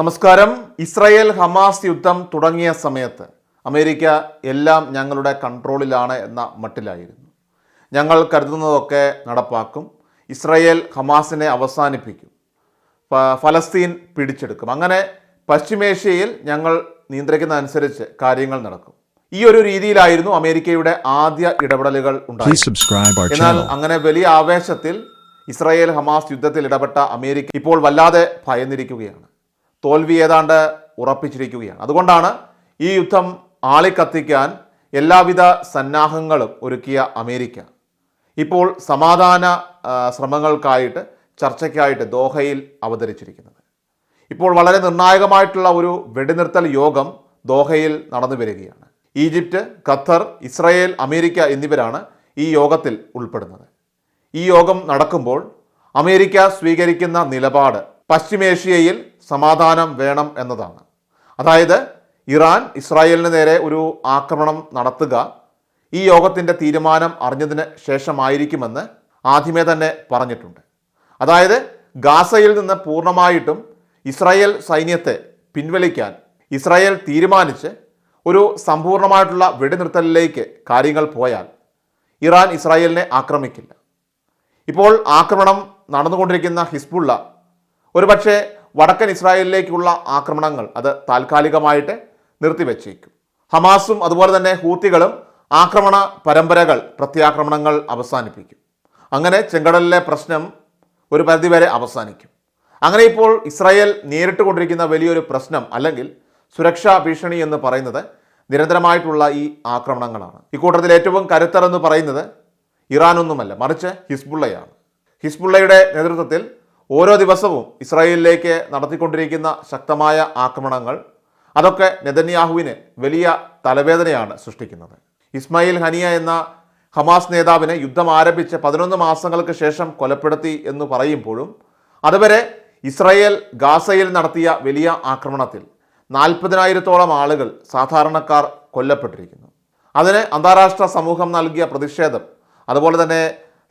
നമസ്കാരം. Israel Hamas യുദ്ധം തുടങ്ങിയ സമയത്ത് അമേരിക്ക എല്ലാം ഞങ്ങളുടെ കൺട്രോളിലാണ് എന്ന മട്ടിലായിരുന്നു. ഞങ്ങൾ കരുതുന്നതൊക്കെ നടപ്പാക്കും. ഇസ്രയേൽ ഹമാസിനെ അവസാനിപ്പിക്കും. ഫലസ്തീൻ പിടിച്ചെടുക്കും. അങ്ങനെ പശ്ചിമേഷ്യയിൽ ഞങ്ങൾ നിയന്ത്രിക്കുന്നതനുസരിച്ച് കാര്യങ്ങൾ നടക്കും. ഈ ഒരു രീതിയിലായിരുന്നു അമേരിക്കയുടെ ആദ്യ ഇടപെടലുകൾ ഉണ്ടായത്. എന്നാൽ അങ്ങനെ വലിയ ആവേശത്തിൽ ഇസ്രായേൽ ഹമാസ് യുദ്ധത്തിൽ ഇടപെട്ട അമേരിക്ക ഇപ്പോൾ വല്ലാതെ ഭയന്നിരിക്കുകയാണ്. തോൽവി ഏതാണ്ട് ഉറപ്പിച്ചിരിക്കുകയാണ്. അതുകൊണ്ടാണ് ഈ യുദ്ധം ആളിക്കത്തിക്കാൻ എല്ലാവിധ സന്നാഹങ്ങളും ഒരുക്കിയ അമേരിക്ക. ഇപ്പോൾ സമാധാന ശ്രമങ്ങൾക്കായിട്ട് ചർച്ചയ്ക്കായിട്ട് ദോഹയിൽ അവതരിച്ചിരിക്കുന്നത്. ഇപ്പോൾ വളരെ നിർണായകമായിട്ടുള്ള ഒരു വെടിനിർത്തൽ യോഗം ദോഹയിൽ നടന്നു വരികയാണ്. ഈജിപ്റ്റ് ഖത്തർ ഇസ്രയേൽ അമേരിക്ക എന്നിവരാണ് ഈ യോഗത്തിൽ ഉൾപ്പെടുന്നത്. ഈ യോഗം നടക്കുമ്പോൾ അമേരിക്ക സ്വീകരിക്കുന്ന നിലപാട് പശ്ചിമേഷ്യയിൽ സമാധാനം വേണം എന്നതാണ്. അതായത് ഇറാൻ ഇസ്രായേലിന് നേരെ ഒരു ആക്രമണം നടത്തുക ഈ യോഗത്തിന്റെ തീരുമാനം അറിഞ്ഞതിന് ശേഷമായിരിക്കുമെന്ന് ആദ്യമേ തന്നെ പറഞ്ഞിട്ടുണ്ട്. അതായത് ഗാസയിൽ നിന്ന് പൂർണമായിട്ടും ഇസ്രായേൽ സൈന്യത്തെ പിൻവലിക്കാൻ ഇസ്രായേൽ തീരുമാനിച്ച് ഒരു സമ്പൂർണമായിട്ടുള്ള വെടിനിർത്തലിലേക്ക് കാര്യങ്ങൾ പോയാൽ ഇറാൻ ഇസ്രായേലിനെ ആക്രമിക്കില്ല. ഇപ്പോൾ ആക്രമണം നടന്നുകൊണ്ടിരിക്കുന്ന ഹിസ്ബുള്ള ഒരുപക്ഷെ വടക്കൻ ഇസ്രായേലിലേക്കുള്ള ആക്രമണങ്ങൾ അത് താൽക്കാലികമായിട്ട് നിർത്തിവെച്ചേക്കും. ഹമാസും അതുപോലെ തന്നെ ഹൂത്തികളും ആക്രമണ പരമ്പരകൾ പ്രത്യാക്രമണങ്ങൾ അവസാനിപ്പിക്കും. അങ്ങനെ ചെങ്കടലിലെ പ്രശ്നം ഒരു പരിധിവരെ അവസാനിക്കും. അങ്ങനെ ഇപ്പോൾ ഇസ്രായേൽ നേരിട്ട് കൊണ്ടിരിക്കുന്ന വലിയൊരു പ്രശ്നം അല്ലെങ്കിൽ സുരക്ഷാ ഭീഷണി എന്ന് പറയുന്നത് നിരന്തരമായിട്ടുള്ള ഈ ആക്രമണങ്ങളാണ്. ഇക്കൂട്ടത്തിൽ ഏറ്റവും കരുത്തർ എന്ന് പറയുന്നത് ഇറാനൊന്നുമല്ല മറിച്ച് ഹിസ്ബുള്ളയാണ്. ഹിസ്ബുള്ളയുടെ നേതൃത്വത്തിൽ ഓരോ ദിവസവും ഇസ്രായേലിലേക്ക് നടത്തിക്കൊണ്ടിരിക്കുന്ന ശക്തമായ ആക്രമണങ്ങൾ അതൊക്കെ നെതന്യാഹുവിന് വലിയ തലവേദനയാണ് സൃഷ്ടിക്കുന്നത്. ഇസ്മായിൽ ഹനിയ എന്ന ഹമാസ് നേതാവിനെ യുദ്ധം ആരംഭിച്ച് പതിനൊന്ന് മാസങ്ങൾക്ക് ശേഷം കൊലപ്പെടുത്തി എന്ന് പറയുമ്പോഴും അതുവരെ ഇസ്രായേൽ ഗാസയിൽ നടത്തിയ വലിയ ആക്രമണത്തിൽ നാൽപ്പതിനായിരത്തോളം ആളുകൾ സാധാരണക്കാർ കൊല്ലപ്പെട്ടിരിക്കുന്നു. അതിന് അന്താരാഷ്ട്ര സമൂഹം നൽകിയ പ്രതിഷേധം അതുപോലെ തന്നെ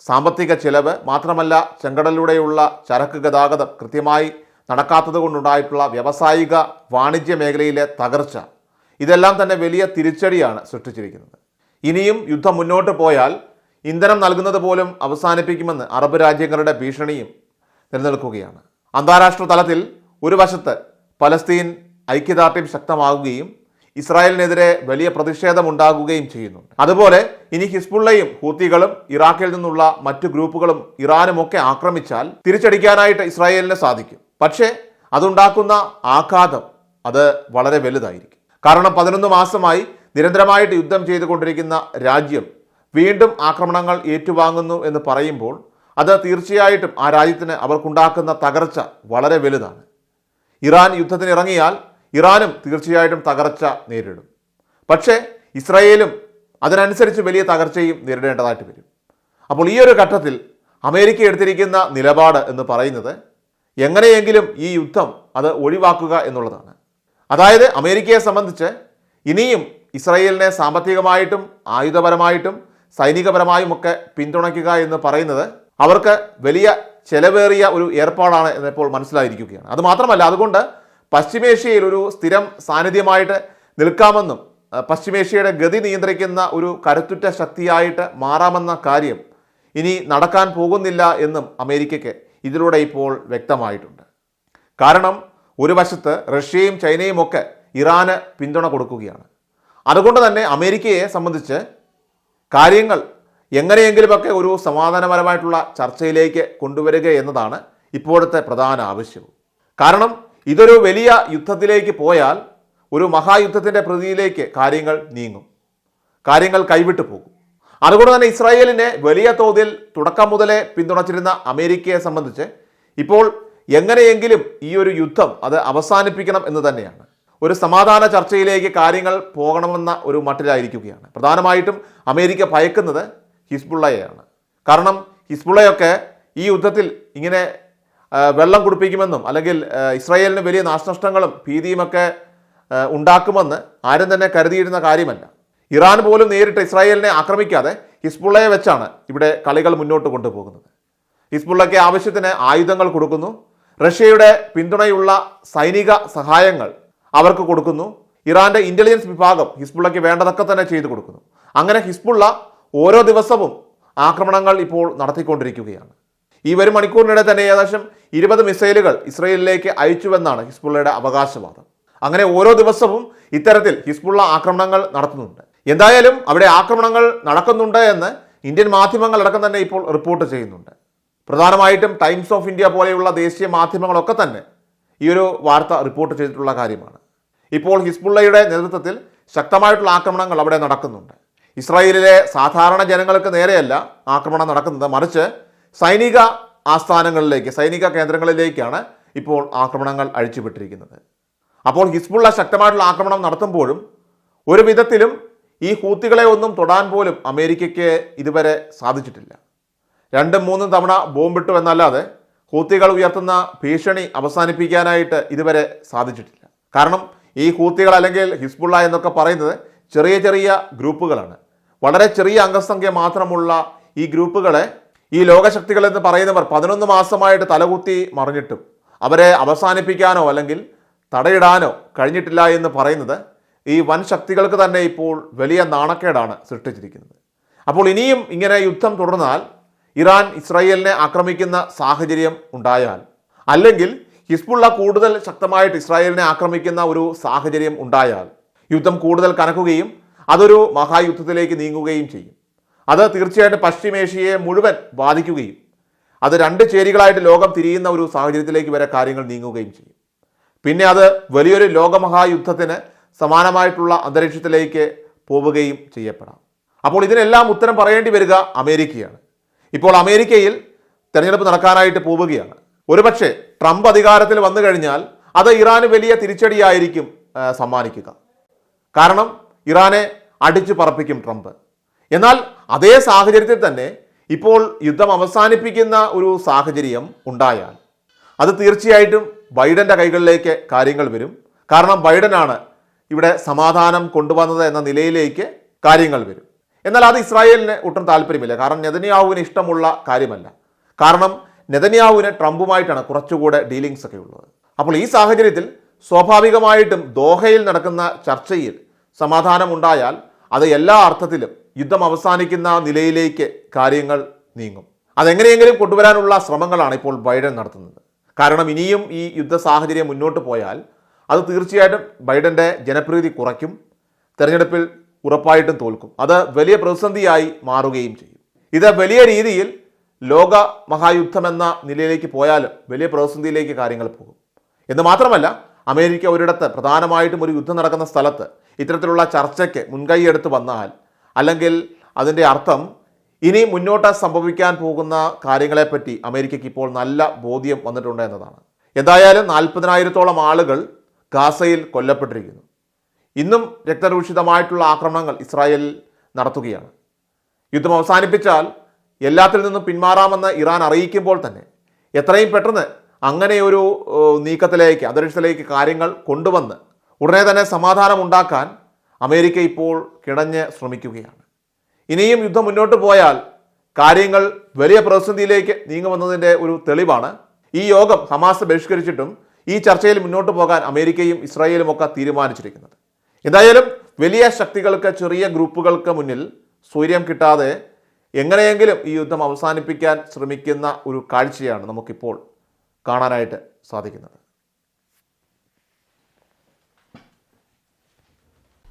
സാമ്പത്തിക ചിലവ് മാത്രമല്ല ചെങ്കടലിലൂടെയുള്ള ചരക്ക് ഗതാഗതം കൃത്യമായി നടക്കാത്തത് കൊണ്ടുണ്ടായിട്ടുള്ള വ്യാവസായിക വാണിജ്യ മേഖലയിലെ തകർച്ച. ഇതെല്ലാം തന്നെ വലിയ തിരിച്ചടിയാണ് സൃഷ്ടിച്ചിരിക്കുന്നത്. ഇനിയും യുദ്ധം മുന്നോട്ട് പോയാൽ ഇന്ധനം നൽകുന്നത് പോലും അവസാനിപ്പിക്കുമെന്ന് അറബ് രാജ്യങ്ങളുടെ ഭീഷണിയും നിലനിൽക്കുകയാണ്. അന്താരാഷ്ട്ര തലത്തിൽ ഒരു വശത്ത് പലസ്തീൻ ഐക്യദാർഢ്യം ശക്തമാകുകയും ഇസ്രായേലിനെതിരെ വലിയ പ്രതിഷേധമുണ്ടാകുകയും ചെയ്യുന്നു. അതുപോലെ ഇനി ഹിസ്ബുള്ളയും ഹൂത്തികളും ഇറാഖിൽ നിന്നുള്ള മറ്റു ഗ്രൂപ്പുകളും ഇറാനുമൊക്കെ ആക്രമിച്ചാൽ തിരിച്ചടിക്കാനായിട്ട് ഇസ്രായേലിന് സാധിക്കും. പക്ഷേ അതുണ്ടാക്കുന്ന ആഘാതം അത് വളരെ വലുതായിരിക്കും. കാരണം പതിനൊന്ന് മാസമായി നിരന്തരമായിട്ട് യുദ്ധം ചെയ്തുകൊണ്ടിരിക്കുന്ന രാജ്യം വീണ്ടും ആക്രമണങ്ങൾ ഏറ്റുവാങ്ങുന്നു എന്ന് പറയുമ്പോൾ അത് തീർച്ചയായിട്ടും ആ രാജ്യത്തിന് അവർക്കുണ്ടാക്കുന്ന തകർച്ച വളരെ വലുതാണ്. ഇറാൻ യുദ്ധത്തിന് ഇറങ്ങിയാൽ ഇറാനും തീർച്ചയായിട്ടും തകർച്ച നേരിടും. പക്ഷേ ഇസ്രായേലും അതിനനുസരിച്ച് വലിയ തകർച്ചയും നേരിടേണ്ടതായിട്ട് വരും. അപ്പോൾ ഈ ഒരു ഘട്ടത്തിൽ അമേരിക്ക എടുത്തിരിക്കുന്ന നിലപാട് എന്ന് പറയുന്നത് എങ്ങനെയെങ്കിലും ഈ യുദ്ധം അത് ഒഴിവാക്കുക എന്നുള്ളതാണ്. അതായത് അമേരിക്കയെ സംബന്ധിച്ച് ഇനിയും ഇസ്രായേലിനെ സാമ്പത്തികമായിട്ടും ആയുധപരമായിട്ടും സൈനികപരമായും ഒക്കെ പിന്തുണയ്ക്കുക എന്ന് പറയുന്നത് അവർക്ക് വലിയ ചെലവേറിയ ഒരു ഏർപ്പാടാണ് എന്നിപ്പോൾ മനസ്സിലായിരിക്കുകയാണ്. അത് മാത്രമല്ല അതുകൊണ്ട് പശ്ചിമേഷ്യയിൽ ഒരു സ്ഥിരം സാന്നിധ്യമായിട്ട് നിൽക്കാമെന്നും പശ്ചിമേഷ്യയുടെ ഗതി നിയന്ത്രിക്കുന്ന ഒരു കരുത്തുറ്റ ശക്തിയായിട്ട് മാറാമെന്ന കാര്യം ഇനി നടക്കാൻ പോകുന്നില്ല എന്നും അമേരിക്കയ്ക്ക് ഇതിലൂടെ ഇപ്പോൾ വ്യക്തമായിട്ടുണ്ട്. കാരണം ഒരു വശത്ത് റഷ്യയും ചൈനയും ഒക്കെ ഇറാന് പിന്തുണ കൊടുക്കുകയാണ്. അതുകൊണ്ട് തന്നെ അമേരിക്കയെ സംബന്ധിച്ച് കാര്യങ്ങൾ എങ്ങനെയെങ്കിലുമൊക്കെ ഒരു സമാധാനപരമായിട്ടുള്ള ചർച്ചയിലേക്ക് കൊണ്ടുവരിക എന്നതാണ് ഇപ്പോഴത്തെ പ്രധാന ആവശ്യം. കാരണം ഇതൊരു വലിയ യുദ്ധത്തിലേക്ക് പോയാൽ ഒരു മഹായുദ്ധത്തിന്റെ പ്രതിയിലേക്ക് കാര്യങ്ങൾ നീങ്ങും. കാര്യങ്ങൾ കൈവിട്ടു പോകും. അതുകൊണ്ട് തന്നെ ഇസ്രായേലിനെ വലിയ തോതിൽ തുടക്കം മുതലേ പിന്തുണച്ചിരുന്ന അമേരിക്കയെ സംബന്ധിച്ച് ഇപ്പോൾ എങ്ങനെയെങ്കിലും ഈ ഒരു യുദ്ധം അത് അവസാനിപ്പിക്കണം എന്ന് തന്നെയാണ്. ഒരു സമാധാന ചർച്ചയിലേക്ക് കാര്യങ്ങൾ പോകണമെന്ന ഒരു മട്ടിലായിരിക്കുകയാണ്. പ്രധാനമായിട്ടും അമേരിക്ക ഭയക്കുന്നത് ഹിസ്ബുള്ളയെയാണ്. കാരണം ഹിസ്ബുള്ളയൊക്കെ ഈ യുദ്ധത്തിൽ ഇങ്ങനെ വെള്ളം കുടിപ്പിക്കുമെന്നും അല്ലെങ്കിൽ ഇസ്രായേലിന് വലിയ നാശനഷ്ടങ്ങളും ഭീതിയുമൊക്കെ ഉണ്ടാക്കുമെന്ന് ആരും തന്നെ കരുതിയിരുന്ന കാര്യമല്ല. ഇറാൻ പോലും നേരിട്ട് ഇസ്രായേലിനെ ആക്രമിക്കാതെ ഹിസ്ബുള്ളയെ വെച്ചാണ് ഇവിടെ കളികൾ മുന്നോട്ട് കൊണ്ടുപോകുന്നത്. ഹിസ്ബുള്ളയ്ക്ക് ആവശ്യത്തിന് ആയുധങ്ങൾ കൊടുക്കുന്നു. റഷ്യയുടെ പിന്തുണയുള്ള സൈനിക സഹായങ്ങൾ അവർക്ക് കൊടുക്കുന്നു. ഇറാന്റെ ഇന്റലിജൻസ് വിഭാഗം ഹിസ്ബുള്ളയ്ക്ക് വേണ്ടതൊക്കെ തന്നെ ചെയ്തു കൊടുക്കുന്നു. അങ്ങനെ ഹിസ്ബുള്ള ഓരോ ദിവസവും ആക്രമണങ്ങൾ ഇപ്പോൾ നടത്തിക്കൊണ്ടിരിക്കുകയാണ്. ഈ വരും മണിക്കൂറിനിടെ തന്നെ ഏകദേശം ഇരുപത് മിസൈലുകൾ ഇസ്രയേലിലേക്ക് അയച്ചുവെന്നാണ് ഹിസ്ബുള്ളയുടെ അവകാശവാദം. അങ്ങനെ ഓരോ ദിവസവും ഇത്തരത്തിൽ ഹിസ്ബുള്ള ആക്രമണങ്ങൾ നടത്തുന്നുണ്ട്. എന്തായാലും അവിടെ ആക്രമണങ്ങൾ നടക്കുന്നുണ്ട് എന്ന് ഇന്ത്യൻ മാധ്യമങ്ങൾ അടക്കം തന്നെ ഇപ്പോൾ റിപ്പോർട്ട് ചെയ്യുന്നുണ്ട്. പ്രധാനമായിട്ടും ടൈംസ് ഓഫ് ഇന്ത്യ പോലെയുള്ള ദേശീയ മാധ്യമങ്ങളൊക്കെ തന്നെ ഈ ഒരു വാർത്ത റിപ്പോർട്ട് ചെയ്തിട്ടുള്ള കാര്യമാണ്. ഇപ്പോൾ ഹിസ്ബുള്ളയുടെ നേതൃത്വത്തിൽ ശക്തമായിട്ടുള്ള ആക്രമണങ്ങൾ അവിടെ നടക്കുന്നുണ്ട്. ഇസ്രായേലിലെ സാധാരണ ജനങ്ങൾക്ക് നേരെയല്ല ആക്രമണം നടക്കുന്നത്. മറിച്ച് സൈനിക ആസ്ഥാനങ്ങളിലേക്ക് സൈനിക കേന്ദ്രങ്ങളിലേക്കാണ് ഇപ്പോൾ ആക്രമണങ്ങൾ അഴിച്ചുവിട്ടിരിക്കുന്നത്. അപ്പോൾ ഹിസ്ബുള്ള ശക്തമായിട്ടുള്ള ആക്രമണം നടത്തുമ്പോഴും ഒരു വിധത്തിലും ഈ ഹൂത്തികളെ ഒന്നും തൊടാൻ പോലും അമേരിക്കയ്ക്ക് ഇതുവരെ സാധിച്ചിട്ടില്ല. രണ്ടും മൂന്നും തവണ ബോംബിട്ടു എന്നല്ലാതെ ഹൂത്തികൾ ഉയർത്തുന്ന ഭീഷണി അവസാനിപ്പിക്കാനായിട്ട് ഇതുവരെ സാധിച്ചിട്ടില്ല. കാരണം ഈ ഹൂത്തികൾ അല്ലെങ്കിൽ ഹിസ്ബുള്ള എന്നൊക്കെ പറയുന്നത് ചെറിയ ചെറിയ ഗ്രൂപ്പുകളാണ്. വളരെ ചെറിയ അംഗസംഖ്യ മാത്രമുള്ള ഈ ഗ്രൂപ്പുകളെ ഈ ലോകശക്തികൾ എന്ന് പറയുന്നവർ പതിനൊന്ന് മാസമായിട്ട് തലകുത്തി മറിഞ്ഞിട്ടും അവരെ അവസാനിപ്പിക്കാനോ അല്ലെങ്കിൽ തടയിടാനോ കഴിഞ്ഞിട്ടില്ല എന്ന് പറയുന്നത് ഈ വൻ ശക്തികൾക്ക് തന്നെ ഇപ്പോൾ വലിയ നാണക്കേടാണ് സൃഷ്ടിച്ചിരിക്കുന്നത്. അപ്പോൾ ഇനിയും ഇങ്ങനെ യുദ്ധം തുടർന്നാൽ ഇറാൻ ഇസ്രായേലിനെ ആക്രമിക്കുന്ന സാഹചര്യം ഉണ്ടായാൽ അല്ലെങ്കിൽ ഹിസ്ബുള്ള കൂടുതൽ ശക്തമായിട്ട് ഇസ്രായേലിനെ ആക്രമിക്കുന്ന ഒരു സാഹചര്യം ഉണ്ടായാൽ യുദ്ധം കൂടുതൽ കനക്കുകയും അതൊരു മഹായുദ്ധത്തിലേക്ക് നീങ്ങുകയും ചെയ്യും. അത് തീർച്ചയായിട്ടും പശ്ചിമേഷ്യയെ മുഴുവൻ ബാധിക്കുകയും അത് രണ്ട് ചേരികളായിട്ട് ലോകം തിരിയുന്ന ഒരു സാഹചര്യത്തിലേക്ക് വരെ കാര്യങ്ങൾ നീങ്ങുകയും ചെയ്യും. പിന്നെ അത് വലിയൊരു ലോകമഹായുദ്ധത്തിന് സമാനമായിട്ടുള്ള അന്തരീക്ഷത്തിലേക്ക് പോവുകയും ചെയ്യപ്പെടാം. അപ്പോൾ ഇതിനെല്ലാം ഉത്തരം പറയേണ്ടി വരിക അമേരിക്കയാണ്. ഇപ്പോൾ അമേരിക്കയിൽ തെരഞ്ഞെടുപ്പ് നടക്കാനായിട്ട് പോവുകയാണ്. ഒരുപക്ഷെ ട്രംപ് അധികാരത്തിൽ വന്നു കഴിഞ്ഞാൽ അത് ഇറാന് വലിയ തിരിച്ചടിയായിരിക്കും സമ്മാനിക്കുക. കാരണം ഇറാനെ അടിച്ചു പറപ്പിക്കും ട്രംപ്. എന്നാൽ അതേ സാഹചര്യത്തിൽ തന്നെ ഇപ്പോൾ യുദ്ധം അവസാനിപ്പിക്കുന്ന ഒരു സാഹചര്യം ഉണ്ടായാൽ അത് തീർച്ചയായിട്ടും ബൈഡന്റെ കൈകളിലേക്ക് കാര്യങ്ങൾ വരും. കാരണം ബൈഡനാണ് ഇവിടെ സമാധാനം കൊണ്ടുവന്നത് എന്ന നിലയിലേക്ക് കാര്യങ്ങൾ വരും. എന്നാൽ അത് ഇസ്രായേലിന് ഒട്ടും താല്പര്യമില്ല. കാരണം നെതന്യാഹുവിന് ഇഷ്ടമുള്ള കാര്യമല്ല. കാരണം നെതന്യാഹുവിന് ട്രംപുമായിട്ടാണ് കുറച്ചുകൂടെ ഡീലിങ്സ് ഒക്കെ ഉള്ളത്. അപ്പോൾ ഈ സാഹചര്യത്തിൽ സ്വാഭാവികമായിട്ടും ദോഹയിൽ നടക്കുന്ന ചർച്ചയിൽ സമാധാനം ഉണ്ടായാൽ അത് എല്ലാ അർത്ഥത്തിലും യുദ്ധം അവസാനിക്കുന്ന നിലയിലേക്ക് കാര്യങ്ങൾ നീങ്ങും. അതെങ്ങനെയെങ്കിലും കൊണ്ടുവരാനുള്ള ശ്രമങ്ങളാണ് ഇപ്പോൾ ബൈഡൻ നടത്തുന്നത്. കാരണം ഇനിയും ഈ യുദ്ധ സാഹചര്യം മുന്നോട്ട് പോയാൽ അത് തീർച്ചയായിട്ടും ബൈഡന്റെ ജനപ്രീതി കുറയ്ക്കും തെരഞ്ഞെടുപ്പിൽ ഉറപ്പായിട്ടും തോൽക്കും. അത് വലിയ പ്രതിസന്ധിയായി മാറുകയും ചെയ്യും. ഇത് വലിയ രീതിയിൽ ലോക മഹായുദ്ധമെന്ന നിലയിലേക്ക് പോയാലും വലിയ പ്രതിസന്ധിയിലേക്ക് കാര്യങ്ങൾ പോകും. എന്ന് മാത്രമല്ല അമേരിക്ക ഒരിടത്ത് പ്രധാനമായിട്ടും ഒരു യുദ്ധം നടക്കുന്ന സ്ഥലത്ത് ഇത്തരത്തിലുള്ള ചർച്ചയ്ക്ക് മുൻകൈയെടുത്ത് വന്നാൽ അല്ലെങ്കിൽ അതിന്റെ അർത്ഥം ഇനി മുന്നോട്ട് സംഭവിക്കാൻ പോകുന്ന കാര്യങ്ങളെപ്പറ്റി അമേരിക്കയ്ക്ക് ഇപ്പോൾ നല്ല ബോധ്യം വന്നിട്ടുണ്ട് എന്നതാണ്. എന്തായാലും നാൽപ്പതിനായിരത്തോളം ആളുകൾ ഗാസയിൽ കൊല്ലപ്പെട്ടിരിക്കുന്നു. ഇന്നും രക്തരൂഷിതമായിട്ടുള്ള ആക്രമണങ്ങൾ ഇസ്രായേൽ നടത്തുകയാണ്. യുദ്ധം അവസാനിപ്പിച്ചാൽ എല്ലാത്തിൽ നിന്നും പിന്മാറാമെന്ന് ഇറാൻ അറിയിക്കുമ്പോൾ തന്നെ എത്രയും പെട്ടെന്ന് അങ്ങനെ ഒരു നീക്കത്തിലേക്ക് അന്തരീക്ഷത്തിലേക്ക് കാര്യങ്ങൾ കൊണ്ടുവന്ന് ഉടനെ തന്നെ സമാധാനം ഉണ്ടാക്കാൻ അമേരിക്ക ഇപ്പോൾ കിടഞ്ഞ് ശ്രമിക്കുകയാണ്. ഇനിയും യുദ്ധം മുന്നോട്ട് പോയാൽ കാര്യങ്ങൾ വലിയ പ്രതിസന്ധിയിലേക്ക് നീങ്ങുമെന്നതിന്റെ ഒരു തെളിവാണ്. ഈ യോഗം ഹമാസ് ബഹിഷ്കരിച്ചിട്ടും ഈ ചർച്ചയിൽ മുന്നോട്ട് പോകാൻ അമേരിക്കയും ഇസ്രായേലും ഒക്കെ തീരുമാനിച്ചിരിക്കുന്നത്. എന്തായാലും വലിയ ശക്തികൾക്ക് ചെറിയ ഗ്രൂപ്പുകൾക്ക് മുന്നിൽ സൂര്യം കിട്ടാതെ എങ്ങനെയെങ്കിലും ഈ യുദ്ധം അവസാനിപ്പിക്കാൻ ശ്രമിക്കുന്ന ഒരു കാഴ്ചയാണ് നമുക്കിപ്പോൾ കാണാനായിട്ട് സാധിക്കുന്നത്.